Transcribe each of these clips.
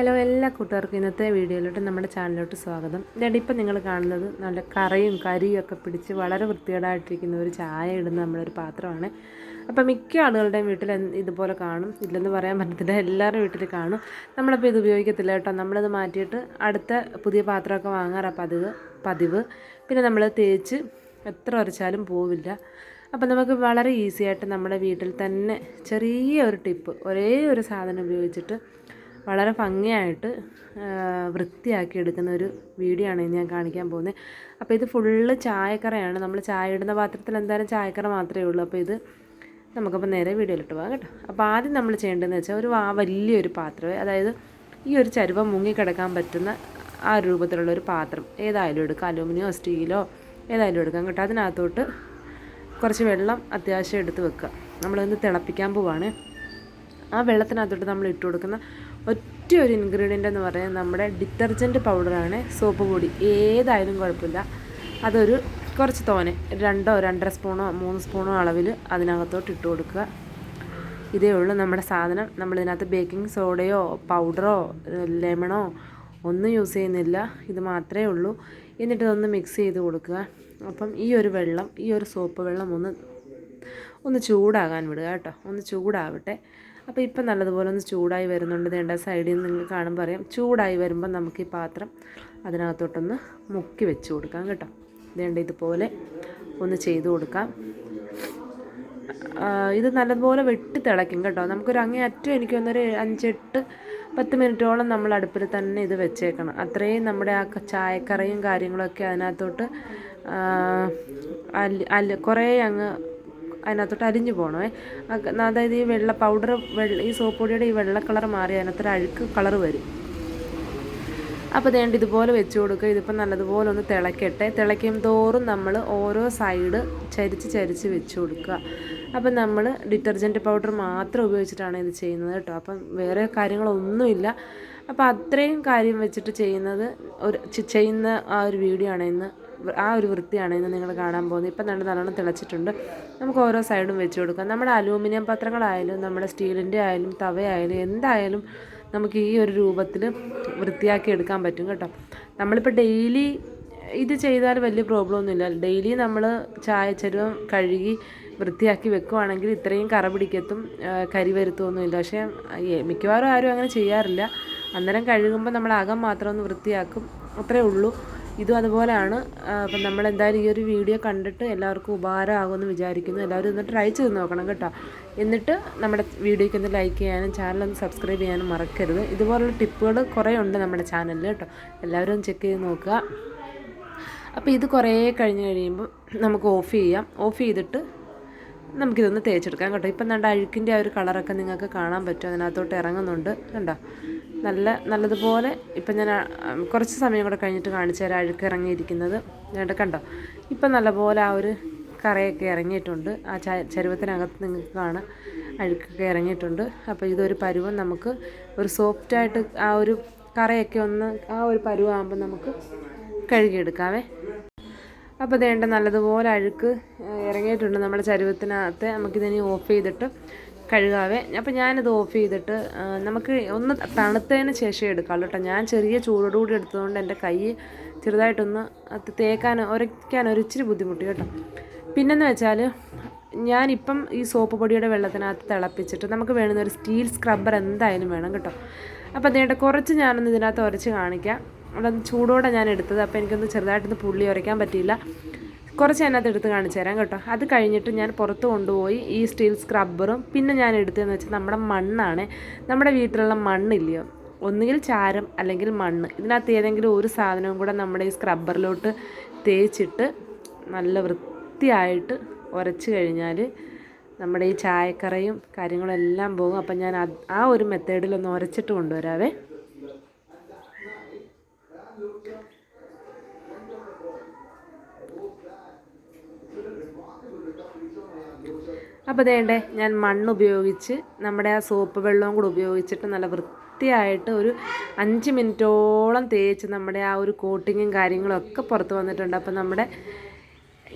Hello എല്ലാ കൂട്ടുകാർക്കും ഇന്നത്തെ വീഡിയോയിലോട്ട് നമ്മുടെ ചാനലിലോട്ട് സ്വാഗതം. ഇതാണ്ട് ഇപ്പം നിങ്ങൾ കാണുന്നത് നല്ല കറിയും കരിയും ഒക്കെ പിടിച്ച് വളരെ വൃത്തികേടായിട്ടിരിക്കുന്ന ഒരു ചായ ഇടുന്ന നമ്മളൊരു പാത്രമാണ്. അപ്പം മിക്ക ആളുകളുടെയും വീട്ടിൽ ഇതുപോലെ കാണും. ഇല്ലെന്ന് പറയാൻ പറ്റത്തില്ല എല്ലാവരുടെ വീട്ടിൽ കാണും. നമ്മളപ്പോൾ ഇത് ഉപയോഗിക്കത്തില്ല കേട്ടോ. നമ്മളിത് മാറ്റിയിട്ട് അടുത്ത പുതിയ പാത്രമൊക്കെ വാങ്ങാറാണ് പതിവ് പതിവ്. പിന്നെ നമ്മൾ തേച്ച് എത്ര ഉരച്ചാലും പോവില്ല. അപ്പം നമുക്ക് വളരെ ഈസി ആയിട്ട് നമ്മുടെ വീട്ടിൽ തന്നെ ചെറിയ ഒരു ടിപ്പ് ഒരേ ഒരു സാധനം ഉപയോഗിച്ചിട്ട് വളരെ ഭംഗിയായിട്ട് വൃത്തിയാക്കി എടുക്കുന്ന ഒരു വീഡിയോ ആണ് ഞാൻ കാണിക്കാൻ പോകുന്നത്. അപ്പോൾ ഇത് ഫുള്ള് ചായക്കറയാണ്. നമ്മൾ ചായ ഇടുന്ന പാത്രത്തിൽ എന്തായാലും ചായക്കറ മാത്രമേ ഉള്ളൂ. അപ്പോൾ ഇത് നമുക്കപ്പോൾ നേരെ വീഡിയോയിലിട്ട് പോകാം കേട്ടോ. അപ്പോൾ ആദ്യം നമ്മൾ ചെയ്യേണ്ടതെന്ന് വെച്ചാൽ ഒരു ആ വലിയൊരു പാത്രമേ അതായത് ഈ ഒരു ചരുവം മുങ്ങിക്കിടക്കാൻ പറ്റുന്ന ആ രൂപത്തിലുള്ള ഒരു പാത്രം. ഏതായാലും എടുക്കാം. അലൂമിനിയോ സ്റ്റീലോ ഏതായാലും എടുക്കാം കേട്ടോ. അതിനകത്തോട്ട് കുറച്ച് വെള്ളം അത്യാവശ്യം എടുത്ത് വെക്കുക. നമ്മളൊന്ന് തിളപ്പിക്കാൻ പോവാണ്. ആ വെള്ളത്തിനകത്തോട്ട് നമ്മൾ ഇട്ട് കൊടുക്കുന്ന ഒറ്റ ഒരു ഇൻഗ്രീഡിയന്റ് എന്ന് പറയുന്നത് നമ്മുടെ ഡിറ്റർജന്റ് പൗഡറാണ് സോപ്പ് പൊടി. ഏതായാലും കുഴപ്പമില്ല. അതൊരു കുറച്ച് തോനെ രണ്ടോ രണ്ടര സ്പൂണോ മൂന്ന് സ്പൂണോ അളവിൽ അതിനകത്തോട്ട് ഇട്ട് കൊടുക്കുക. ഇതേ ഉള്ളൂ നമ്മുടെ സാധനം. നമ്മളിതിനകത്ത് ബേക്കിംഗ് സോഡയോ പൗഡറോ ലെമണോ ഒന്നും യൂസ് ചെയ്യുന്നില്ല. ഇത് മാത്രമേ ഉള്ളൂ. എന്നിട്ട് ഇതൊന്ന് മിക്സ് ചെയ്ത് കൊടുക്കുക. അപ്പം ഈ ഒരു വെള്ളം ഈ ഒരു സോപ്പ് വെള്ളം ഒന്ന് ഒന്ന് ചൂടാകാൻ വിടുക കേട്ടോ. ഒന്ന് ചൂടാവട്ടെ. അപ്പോൾ ഇപ്പം നല്ലതുപോലെ ഒന്ന് ചൂടായി വരുന്നുണ്ട്. വേണ്ട സൈഡിൽ നിന്ന് നിങ്ങൾ കാണുമ്പോൾ അറിയാം ചൂടായി വരുമ്പോൾ നമുക്ക് ഈ പാത്രം അതിനകത്തോട്ടൊന്ന് മുക്കി വെച്ച് കൊടുക്കാം കേട്ടോ. വേണ്ട ഇതുപോലെ ഒന്ന് ചെയ്ത് കൊടുക്കാം. ഇത് നല്ലതുപോലെ വെട്ടി തിളയ്ക്കും കേട്ടോ. നമുക്കൊരു അങ്ങേ അറ്റം എനിക്ക് വന്നൊരു അഞ്ചെട്ട് പത്ത് മിനിറ്റോളം നമ്മൾ അടുപ്പിൽ തന്നെ ഇത് വെച്ചേക്കണം. അത്രയും നമ്മുടെ ആ ചായക്കറയും കാര്യങ്ങളൊക്കെ അതിനകത്തോട്ട് അല്ല കുറേ അങ്ങ് അതിനകത്തോട്ട് അരിഞ്ഞു പോകണമേ അതായത് ഈ വെള്ള പൗഡർ വെള്ള ഈ സോപ്പ് പൊടിയുടെ ഈ വെള്ള കളർ മാറി അതിനകത്തൊരു അഴുക്ക് കളർ വരും. അപ്പോൾ വേണ്ട ഇതുപോലെ വെച്ച് കൊടുക്കുക ഇതിപ്പോൾ നല്ലതുപോലെ ഒന്ന് തിളക്കട്ടെ. തിളയ്ക്കും തോറും നമ്മൾ ഓരോ സൈഡ് ചരിച്ച് ചരിച്ച് വെച്ച് കൊടുക്കുക. അപ്പം നമ്മൾ ഡിറ്റർജന്റ് പൗഡർ മാത്രം ഉപയോഗിച്ചിട്ടാണ് ഇത് ചെയ്യുന്നത് കേട്ടോ. അപ്പം വേറെ കാര്യങ്ങളൊന്നുമില്ല. അപ്പോൾ അത്രയും കാര്യം വെച്ചിട്ട് ചെയ്യുന്നത് ഒരു ചെയ്യുന്ന ആ ഒരു വീഡിയോ ആണ് ഇന്ന് ആ ഒരു വൃത്തിയാണ് ഇന്ന് നിങ്ങൾ കാണാൻ പോകുന്നത്. ഇപ്പം നല്ല നല്ലോണം തിളച്ചിട്ടുണ്ട്. നമുക്ക് ഓരോ സൈഡും വെച്ച് കൊടുക്കാം. നമ്മുടെ അലൂമിനിയം പത്രങ്ങളായാലും നമ്മുടെ സ്റ്റീലിന്റെ ആയാലും തവയായാലും എന്തായാലും നമുക്ക് ഈ ഒരു രൂപത്തിൽ വൃത്തിയാക്കി എടുക്കാൻ പറ്റും കേട്ടോ. നമ്മളിപ്പോൾ ഡെയിലി ഇത് ചെയ്താൽ വലിയ പ്രോബ്ലം ഒന്നുമില്ല ഡെയിലി നമ്മൾ ചായ ചരുവം കഴുകി വൃത്തിയാക്കി വെക്കുവാണെങ്കിൽ ഇത്രയും കറ പിടിക്കത്തും കരി വരുത്തുമൊന്നുമില്ല പക്ഷേ മിക്കവാറും ആരും അങ്ങനെ ചെയ്യാറില്ല. അന്നേരം കഴുകുമ്പോൾ നമ്മൾ അകം മാത്രം ഒന്ന് വൃത്തിയാക്കും. അത്രേ ഉള്ളൂ. ഇതും അതുപോലെയാണ്. അപ്പം നമ്മൾ എന്തായാലും ഈ ഒരു വീഡിയോ കണ്ടിട്ട് എല്ലാവർക്കും ഉപകാരമാകുമെന്ന് വിചാരിക്കുന്നു. എല്ലാവരും ഒന്ന് ട്രൈ ചെയ്ത് നോക്കണം കേട്ടോ. എന്നിട്ട് നമ്മുടെ വീഡിയോയ്ക്ക് ഒന്ന് ലൈക്ക് ചെയ്യാനും ചാനലൊന്ന് സബ്സ്ക്രൈബ് ചെയ്യാനും മറക്കരുത്. ഇതുപോലുള്ള ടിപ്പുകൾ കുറേ ഉണ്ട് നമ്മുടെ ചാനലിൽ കേട്ടോ. എല്ലാവരും ഒന്ന് ചെക്ക് ചെയ്ത് നോക്കുക. അപ്പോൾ ഇത് കുറേ കഴിഞ്ഞ് കഴിയുമ്പോൾ നമുക്ക് ഓഫ് ചെയ്യാം. ഓഫ് ചെയ്തിട്ട് നമുക്കിതൊന്ന് തേച്ചെടുക്കാം കേട്ടോ. ഇപ്പം നല്ല അഴുക്കിന്റെ ആ ഒരു കളറൊക്കെ നിങ്ങൾക്ക് കാണാൻ പറ്റും. അതിനകത്തോട്ട് ഇറങ്ങുന്നുണ്ട്. കണ്ടോ? നല്ല നല്ലതുപോലെ ഇപ്പം ഞാൻ കുറച്ച് സമയം കൂടെ കഴിഞ്ഞിട്ട് കാണിച്ചു തരാം അഴുക്ക് ഇറങ്ങിയിരിക്കുന്നത്. ഞാൻ കണ്ടോ? ഇപ്പം നല്ലപോലെ ആ ഒരു കറയൊക്കെ ഇറങ്ങിയിട്ടുണ്ട്. ആ ച ചരുവത്തിനകത്ത് നിങ്ങൾക്ക് കാണാം. അഴുക്കൊക്കെ ഇറങ്ങിയിട്ടുണ്ട്. അപ്പോൾ ഇതൊരു പരുവം നമുക്ക് ഒരു സോഫ്റ്റായിട്ട് ആ ഒരു കറയൊക്കെ ഒന്ന് ആ ഒരു പരുവാകുമ്പോൾ നമുക്ക് കഴുകിയെടുക്കാവേ. അപ്പോൾ വേണ്ട നല്ലതുപോലെ അഴുക്ക് ഇറങ്ങിയിട്ടുണ്ട് നമ്മുടെ ചരുവത്തിനകത്ത്. നമുക്കിതിനി ഓഫ് ചെയ്തിട്ട് കഴുകാവേ. അപ്പോൾ ഞാനിത് ഓഫ് ചെയ്തിട്ട് നമുക്ക് ഒന്ന് തണുത്തതിന് ശേഷം എടുക്കാം കേട്ടോ. ഞാൻ ചെറിയ ചൂടോടുകൂടി എടുത്തതുകൊണ്ട് എന്റെ കൈ ചെറുതായിട്ടൊന്ന് അത് തേക്കാൻ ഒരയ്ക്കാൻ ഒരു ഇച്ചിരി ബുദ്ധിമുട്ടി കേട്ടോ. പിന്നെന്ന് വെച്ചാൽ ഞാനിപ്പം ഈ സോപ്പ് പൊടിയുടെ വെള്ളത്തിനകത്ത് തിളപ്പിച്ചിട്ട് നമുക്ക് വേണമെന്ന് ഒരു സ്റ്റീൽ സ്ക്രബ്ബർ എന്തായാലും വേണം കേട്ടോ. അപ്പോൾ അതേണ്ട കുറച്ച് ഞാനൊന്ന് ഇതിനകത്ത് ഉരച്ച് കാണിക്കാം. അവിടെ ചൂടോടെ ഞാൻ എടുത്തത് അപ്പോൾ എനിക്കൊന്ന് ചെറുതായിട്ടൊന്ന് പുള്ളി ഉരയ്ക്കാൻ പറ്റിയില്ല. കുറച്ച് അതിനകത്ത് എടുത്ത് കാണിച്ചു തരാം കേട്ടോ. അത് കഴിഞ്ഞിട്ട് ഞാൻ പുറത്ത് കൊണ്ടുപോയി ഈ സ്റ്റീൽ സ്ക്രബ്ബറും പിന്നെ ഞാൻ എടുത്തതെന്ന് വെച്ചാൽ നമ്മുടെ മണ്ണാണ്. നമ്മുടെ വീട്ടിലുള്ള മണ്ണില്ലയോ? ഒന്നുകിൽ ചാരം അല്ലെങ്കിൽ മണ്ണ്. ഇതിനകത്ത് ഏതെങ്കിലും ഒരു സാധനവും കൂടെ നമ്മുടെ ഈ സ്ക്രബ്ബറിലോട്ട് തേച്ചിട്ട് നല്ല വൃത്തിയായിട്ട് ഉരച്ച് കഴിഞ്ഞാൽ നമ്മുടെ ഈ ചായക്കറയും കാര്യങ്ങളും എല്ലാം പോകും. അപ്പം ഞാൻ ആ ഒരു മെത്തേഡിലൊന്ന് ഉരച്ചിട്ട് കൊണ്ടുവരാവേ. അപ്പോൾ അതേണ്ടേ ഞാൻ മണ്ണ് ഉപയോഗിച്ച് നമ്മുടെ ആ സോപ്പ് വെള്ളവും കൂടെ ഉപയോഗിച്ചിട്ട് നല്ല വൃത്തിയായിട്ട് ഒരു അഞ്ച് മിനിറ്റോളം തേച്ച് നമ്മുടെ ആ ഒരു കോട്ടിങ്ങും കാര്യങ്ങളും ഒക്കെ പുറത്ത് വന്നിട്ടുണ്ട്. അപ്പോൾ നമ്മുടെ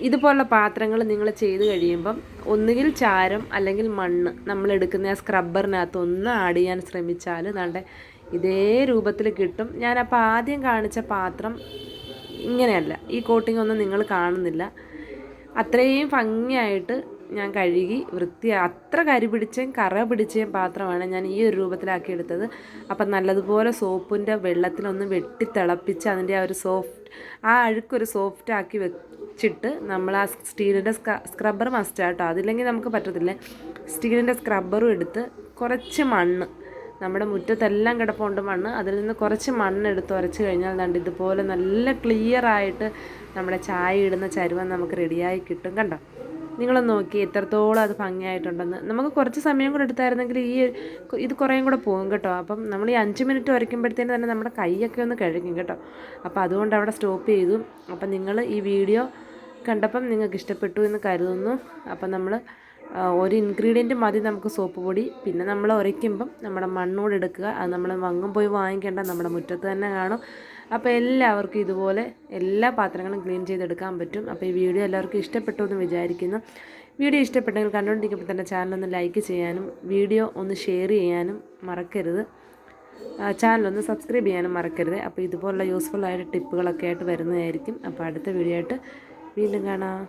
ഇതുപോലുള്ള പാത്രങ്ങൾ നിങ്ങൾ ചെയ്ത് കഴിയുമ്പം ഒന്നുകിൽ ചാരം അല്ലെങ്കിൽ മണ്ണ് നമ്മൾ എടുക്കുന്ന ആ സ്ക്രബ്ബറിനകത്ത് ഒന്ന് ആഡ് ചെയ്യാൻ ശ്രമിച്ചാൽ നല്ല ഇതേ രൂപത്തിൽ കിട്ടും. ഞാനപ്പോൾ ആദ്യം കാണിച്ച പാത്രം ഇങ്ങനെയല്ല. ഈ കോട്ടിംഗ് ഒന്നും നിങ്ങൾ കാണുന്നില്ല. അത്രയും ഭംഗിയായിട്ട് ഞാൻ കഴുകി വൃത്തി അത്ര കരി പിടിച്ചേം കറ പിടിച്ചേം പാത്രമാണ് ഞാൻ ഈ ഒരു രൂപത്തിലാക്കി എടുത്തത്. അപ്പം നല്ലതുപോലെ സോപ്പിന്റെ വെള്ളത്തിലൊന്ന് വെട്ടി തിളപ്പിച്ച് അതിന്റെ ആ ഒരു സോഫ്റ്റ് ആ അഴുക്കൊരു സോഫ്റ്റ് ആക്കി വെച്ചിട്ട് നമ്മൾ ആ സ്റ്റീലിന്റെ സ്ക്രബ്ബർ മസ്റ്റാട്ടോ അതില്ലെങ്കിൽ നമുക്ക് പറ്റത്തില്ല. സ്റ്റീലിന്റെ സ്ക്രബ്ബറും എടുത്ത് കുറച്ച് മണ്ണ് നമ്മുടെ മുറ്റത്തെല്ലാം കിടപ്പുണ്ട് മണ്ണ് അതിൽ നിന്ന് കുറച്ച് മണ്ണ് എടുത്ത് ഉരച്ച് കഴിഞ്ഞാൽ കണ്ട് ഇതുപോലെ നല്ല ക്ലിയർ ആയിട്ട് നമ്മുടെ ചായ ഇടുന്ന ചരുവം നമുക്ക് റെഡിയായി കിട്ടും കണ്ടോ? നിങ്ങളൊന്ന് നോക്കി എത്രത്തോളം അത് ഭംഗിയായിട്ടുണ്ടെന്ന്. നമുക്ക് കുറച്ച് സമയം കൂടെ എടുത്തായിരുന്നെങ്കിൽ ഈ ഇത് കുറേയും കൂടെ പോകും കേട്ടോ. അപ്പം നമ്മൾ ഈ അഞ്ച് മിനിറ്റ് വരയ്ക്കുമ്പോഴത്തേന് തന്നെ നമ്മുടെ കൈയൊക്കെ ഒന്ന് കഴുകും കേട്ടോ. അപ്പോൾ അതുകൊണ്ട് അവിടെ സ്റ്റോപ്പ് ചെയ്തു. അപ്പം നിങ്ങൾ ഈ വീഡിയോ കണ്ടപ്പം നിങ്ങൾക്ക് ഇഷ്ടപ്പെട്ടു എന്ന് കരുതുന്നു. അപ്പം നമ്മൾ ഒരു ഇൻഗ്രീഡിയന്റ് മതി നമുക്ക് സോപ്പ് പൊടി. പിന്നെ നമ്മൾ ഉരയ്ക്കുമ്പം നമ്മുടെ മണ്ണോട് എടുക്കുക. അത് നമ്മൾ വങ്ങും പോയി വാങ്ങിക്കേണ്ട നമ്മുടെ മുറ്റത്ത് തന്നെ കാണും. അപ്പോൾ എല്ലാവർക്കും ഇതുപോലെ എല്ലാ പാത്രങ്ങളും ക്ലീൻ ചെയ്തെടുക്കാൻ പറ്റും. അപ്പോൾ ഈ വീഡിയോ എല്ലാവർക്കും ഇഷ്ടപ്പെട്ടു എന്ന് വിചാരിക്കുന്നു. വീഡിയോ ഇഷ്ടപ്പെട്ടെങ്കിൽ കണ്ടുകൊണ്ടിരിക്കുമ്പോൾ തന്നെ ചാനലൊന്ന് ലൈക്ക് ചെയ്യാനും വീഡിയോ ഒന്ന് ഷെയർ ചെയ്യാനും മറക്കരുത്. ചാനലൊന്ന് സബ്സ്ക്രൈബ് ചെയ്യാനും മറക്കരുത്. അപ്പോൾ ഇതുപോലുള്ള യൂസ്ഫുൾ ടിപ്പുകളൊക്കെ ആയിട്ട് വരുന്നതായിരിക്കും. അപ്പോൾ അടുത്ത വീഡിയോ ആയിട്ട് വീണ്ടും കാണാം.